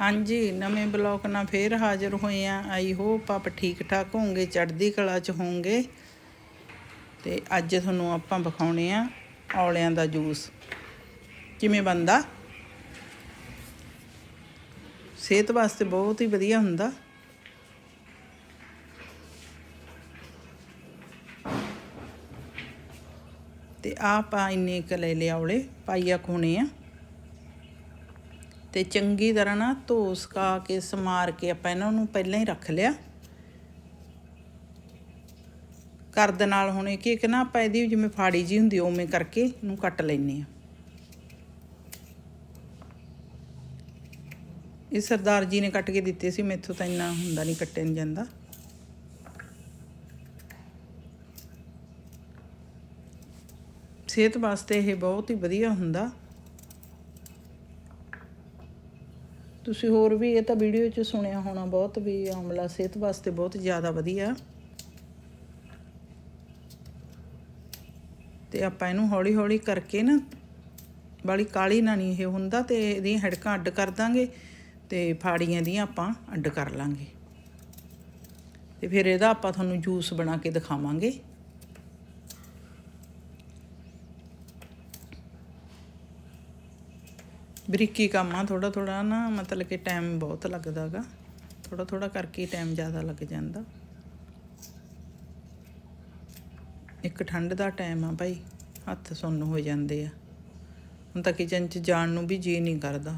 ਹਾਂਜੀ, ਨਵੇਂ ਬਲੌਗ ਨਾਲ ਫੇਰ ਹਾਜ਼ਰ ਹੋਏ ਆ। ਆਈ ਹੋਪ ਆਪ ਠੀਕ ਠਾਕ ਹੋਵੋਗੇ, ਚੜ੍ਹਦੀ ਕਲਾ ਚ ਹੋਵੋਗੇ। ਤੇ ਅੱਜ ਤੁਹਾਨੂੰ ਆਪਾਂ ਵਿਖਾਉਣੇ ਆ ਔਲਿਆਂ ਦਾ ਜੂਸ। ਕਿਵੇਂ ਬਣਦਾ? ਸਿਹਤ ਵਾਸਤੇ ਬਹੁਤ ਹੀ ਵਧੀਆ ਹੁੰਦਾ। ਤੇ ਆਹ ਆਪਾਂ ਇੰਨੇ ਕੁ ਲੈ ਲਿਆ ਔਲੇ, ਪਾਈਆ ਖੋਣੇ ਆ। ਤੇ ਚੰਗੀ ਤਰ੍ਹਾਂ ਨਾ ਧੋ ਸਕਾ ਕੇ ਸਮਾਰ ਕੇ ਆਪਾਂ ਇਹਨਾਂ ਨੂੰ ਪਹਿਲਾਂ ਹੀ ਰੱਖ ਲਿਆ। ਕਰਦ ਨਾਲ ਹੁਣ ਇੱਕ ਇੱਕ ਨਾ ਆਪਾਂ ਇਹਦੀ ਜਿਵੇਂ ਫਾੜੀ ਜੀ ਹੁੰਦੀ ਉਵੇਂ ਕਰਕੇ ਇਹਨੂੰ ਕੱਟ ਲੈਨੇ ਆ। ਇਹ ਸਰਦਾਰ ਜੀ ਨੇ ਕੱਟ ਕੇ ਦਿੱਤੇ ਸੀ, ਮੈਥੋਂ ਤਾਂ ਇੰਨਾ ਹੁੰਦਾ ਨਹੀਂ ਕੱਟੇ ਨਹੀਂ ਜਾਂਦਾ। ਸਿਹਤ ਵਾਸਤੇ ਇਹ ਬਹੁਤ ਹੀ ਵਧੀਆ ਹੁੰਦਾ। ਤੁਸੀਂ ਹੋਰ ਵੀ ਇਹ ਤਾਂ ਵੀਡੀਓ 'ਚ ਸੁਣਿਆ ਹੋਣਾ ਬਹੁਤ ਵੀ ਆਮਲਾ ਸਿਹਤ ਵਾਸਤੇ ਬਹੁਤ ਜ਼ਿਆਦਾ ਵਧੀਆ। ਤੇ ਆਪਾਂ ਇਹਨੂੰ ਹੌਲੀ ਹੌਲੀ ਕਰਕੇ ਨਾ, ਵਾਲੀ ਕਾਲੀ ਨਾ ਨਹੀਂ ਇਹ ਹੁੰਦਾ ਤੇ ਇਹਦੀਆਂ ਹੜਕਾਂ ਅੱਡ ਕਰ ਦਾਂਗੇ ਤੇ ਫਾੜੀਆਂ ਦੀਆਂ ਆਪਾਂ ਅੱਡ ਕਰ ਲਾਂਗੇ। ਤੇ ਫਿਰ ਇਹਦਾ ਆਪਾਂ ਤੁਹਾਨੂੰ ਜੂਸ ਬਣਾ ਕੇ ਦਿਖਾਵਾਂਗੇ। ਬਰੀਕੀ ਕੰਮ ਆ ਥੋੜਾ ਥੋੜਾ ਨਾ ਮਤਲਬ ਕਿ ਟਾਈਮ ਬਹੁਤ ਲੱਗਦਾਗਾ ਥੋੜਾ ਥੋੜਾ ਕਰਕੇ ਟਾਈਮ ਜ਼ਿਆਦਾ ਲੱਗ ਜਾਂਦਾ। ਇੱਕ ਠੰਡ ਦਾ ਟਾਈਮ ਆ ਭਾਈ, ਹੱਥ ਸੁੰਨ ਹੋ ਜਾਂਦੇ ਆ। ਹੁਣ ਤਾਂ ਕਿਚਨ 'ਚ ਜਾਣ ਨੂੰ ਵੀ ਜੀ ਨਹੀਂ ਕਰਦਾ।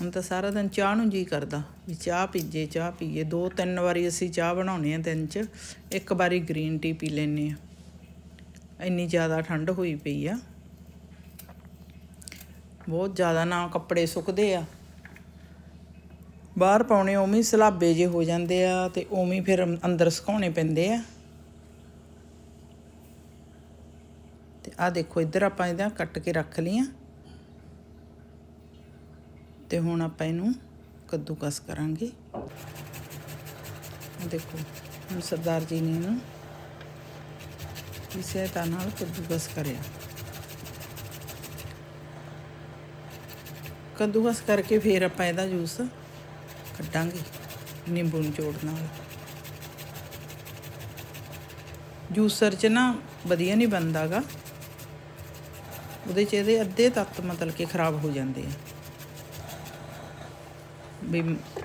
ਹੁਣ ਤਾਂ ਸਾਰਾ ਦਿਨ ਚਾਹ ਨੂੰ ਜੀ ਕਰਦਾ ਵੀ ਚਾਹ ਪੀਜੇ, ਚਾਹ ਪੀਏ। ਦੋ ਤਿੰਨ ਵਾਰੀ ਅਸੀਂ ਚਾਹ ਬਣਾਉਣੇ ਆ ਦਿਨ 'ਚ, ਇੱਕ ਵਾਰੀ ਗ੍ਰੀਨ ਟੀ ਪੀ ਲੈਨੇ ਆ। ਇੰਨੀ ਜ਼ਿਆਦਾ ਠੰਡ ਹੋਈ ਪਈ ਆ। ਬਹੁਤ ਜ਼ਿਆਦਾ ਨਾ ਕੱਪੜੇ ਸੁੱਕਦੇ ਆ। ਬਾਹਰ ਪਾਉਣੇ ਉਵੇਂ ਸਲਾਬੇ ਜੇ ਹੋ ਜਾਂਦੇ ਆ ਤੇ ਉਵੇਂ ਫਿਰ ਅੰਦਰ ਸੁਕਾਉਣੇ ਪੈਂਦੇ ਆ। ਤੇ ਆ ਦੇਖੋ, ਇੱਧਰ ਆਪਾਂ ਇਹਦਾ ਕੱਟ ਕੇ ਰੱਖ ਲਈਆਂ। ਤੇ ਹੁਣ ਆਪਾਂ ਇਹਨੂੰ ਕੱਦੂਕਸ ਕਰਾਂਗੇ। ਦੇਖੋ, ਹੁਣ ਸਰਦਾਰ ਜੀ ਨੇ ਇਹਨੂੰ ਇਸੇ ਤਰ੍ਹਾਂ ਨਾਲ ਕੱਦੂਕਸ ਕਰਿਆ। ਕੱਦੂਕਸ ਕਰਕੇ ਫਿਰ ਆਪਾਂ ਇਹਦਾ ਜੂਸ ਕੱਢਾਂਗੇ, ਨਿੰਬੂ ਨਿਚੋੜ ਨਾਲ। ਜੂਸਰ 'ਚ ਨਾ ਵਧੀਆ ਨਹੀਂ ਬਣਦਾਗਾ। ਉਹਦੇ 'ਚ ਇਹਦੇ ਅੱਧੇ ਤੱਤ ਮਤਲਬ ਕਿ ਖਰਾਬ ਹੋ ਜਾਂਦੇ ਆ। ਵੀ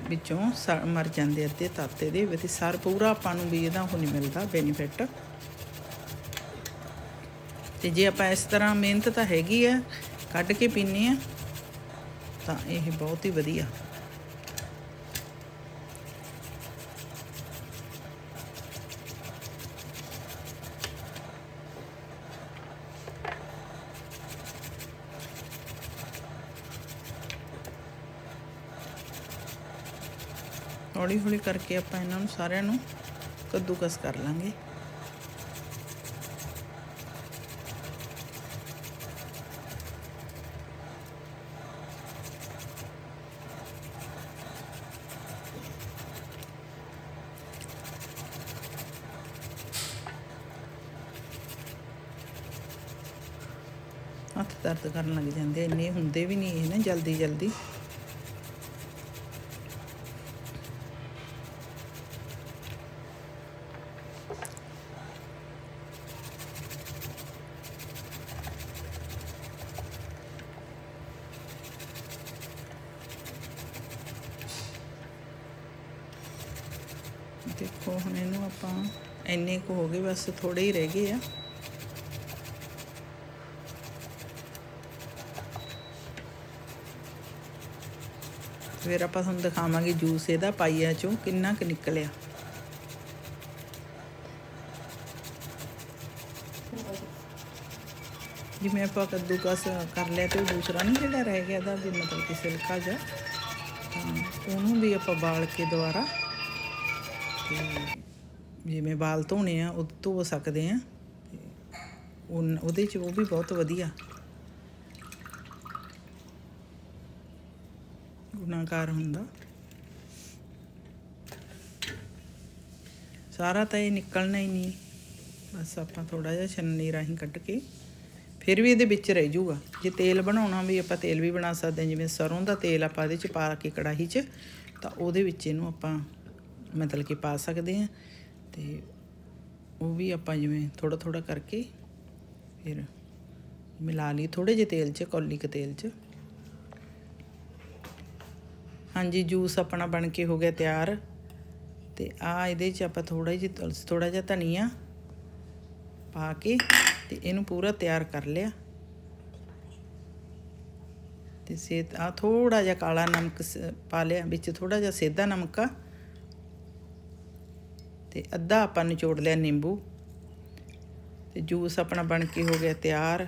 ਵਿੱਚੋਂ ਸ- ਮਰ ਜਾਂਦੇ ਅੱਧੇ ਤੱਤ ਇਹਦੇ ਵਿੱਚ, ਸਾਰ ਪੂਰਾ ਆਪਾਂ ਨੂੰ ਵੀ ਇਹਦਾ ਉਹ ਨਹੀਂ ਮਿਲਦਾ ਬੈਨੀਫਿਟ ਤੇ ਜੇ ਆਪਾਂ ਇਸ ਤਰ੍ਹਾਂ ਮਿਹਨਤ ਤਾਂ ਹੈਗੀ ਆ, ਕੱਢ ਕੇ ਪੀਨੇ ਆ ਤਾਂ ਇਹ ਬਹੁਤ ਹੀ ਵਧੀਆ। ਹੌਲੀ ਹੌਲੀ ਕਰਕੇ ਆਪਾਂ ਇਹਨਾਂ ਨੂੰ ਸਾਰਿਆਂ ਨੂੰ ਕੱਦੂਕਸ ਕਰ ਲਾਂਗੇ। ਹੱਥ ਦਰਦ ਕਰਨ ਲੱਗ ਜਾਂਦੇ ਇੰਨੇ ਹੁੰਦੇ ਵੀ ਨਹੀਂ ਇਹ ਨਾ ਜਲਦੀ ਜਲਦੀ। ਦੇਖੋ ਹੁਣ ਇਹਨੂੰ ਆਪਾਂ ਇੰਨੇ ਕੁ ਹੋ ਗਏ, ਬਸ ਥੋੜੇ ਹੀ ਰਹਿ ਗਏ ਆ। ਫਿਰ ਆਪਾਂ ਤੁਹਾਨੂੰ ਦਿਖਾਵਾਂਗੇ ਜੂਸ ਇਹਦਾ ਪਾਈਆ ਚੋਂ ਕਿੰਨਾ ਕੁ ਨਿਕਲਿਆ। ਜਿਵੇਂ ਆਪਾਂ ਕੱਦੂਕਸ ਕਰ ਲਿਆ ਤੇ ਦੂਸਰਾ ਨਹੀਂ ਜਿਹੜਾ ਰਹਿ ਗਿਆ ਦਾ ਵੀ ਮਤਲਬ ਕਿ ਸਿਲਕਾ ਜਾ ਉਹਨੂੰ ਵੀ ਆਪਾਂ ਬਾਲ ਕੇ ਦੁਬਾਰਾ ਜਿਵੇਂ ਵਾਲ ਧੋਣੇ ਆ, ਉਹ ਧੋ ਸਕਦੇ ਆ। ਤੇ ਉਹਦੇ ਚ ਉਹ ਵੀ ਬਹੁਤ ਵਧੀਆ। ਗੁਣਾਕਾਰ ਹੁੰਦਾ। ਸਾਰਾ ਤਾਂ ਇਹ ਨਿਕਲਣਾ ਹੀ ਨਹੀਂ। ਬਸ ਆਪਾਂ ਥੋੜਾ ਜਿਹਾ ਛੰਨੀ ਰਾਹੀਂ ਕੱਢ ਕੇ ਫਿਰ ਵੀ ਇਹਦੇ ਵਿੱਚ ਰਹਿ ਜਾਊਗਾ। ਜੇ ਤੇਲ ਬਣਾਉਣਾ ਵੀ ਆਪਾਂ ਤੇਲ ਵੀ ਬਣਾ ਸਕਦੇ ਹਾਂ, ਜਿਵੇਂ ਸਰੋਂ ਦਾ ਤੇਲ ਆਪਾਂ ਇਹਦੇ ਚ ਪਾ ਕੇ ਕੜਾਹੀ 'ਚ, ਤਾਂ ਉਹਦੇ ਵਿੱਚ ਇਹਨੂੰ ਆਪਾਂ ਮਤਲਬ ਕਿ ਪਾ ਸਕਦੇ ਹਾਂ ਤੇ ਉਹ ਵੀ ਆਪਾਂ ਜਿਵੇਂ ਥੋੜਾ ਥੋੜਾ ਕਰਕੇ ਫਿਰ ਮਿਲਾ ਲਈ ਥੋੜੇ ਜਿਹੇ ਤੇਲ 'ਚ ਕੌਲੀ ਕੁ ਤੇਲ 'ਚ। ਹਾਂਜੀ, ਜੂਸ ਆਪਣਾ ਬਣ ਕੇ ਹੋ ਗਿਆ ਤਿਆਰ। ਤੇ ਆ ਇਹਦੇ 'ਚ ਆਪਾਂ ਥੋੜਾ ਜਿਹਾ ਥੋੜਾ ਜਿਹਾ ਧਨੀਆ ਪਾ ਕੇ ਤੇ ਇਹਨੂੰ ਪੂਰਾ ਤਿਆਰ ਕਰ ਲਿਆ। ਤੇ ਸੇ ਆ ਥੋੜਾ ਜਿਹਾ ਕਾਲਾ ਨਮਕ ਸ- ਪਾ ਲਿਆ, ਵਿੱਚ ਥੋੜਾ ਜਿਹਾ ਸੇਧਾ ਨਮਕ ਆ। ਤੇ ਅੱਧਾ ਆਪਾਂ ਨਿਚੋੜ ਲਿਆ ਨਿੰਬੂ। ਤੇ ਜੂਸ ਆਪਣਾ ਬਣ ਕੇ ਹੋ ਗਿਆ ਤਿਆਰ।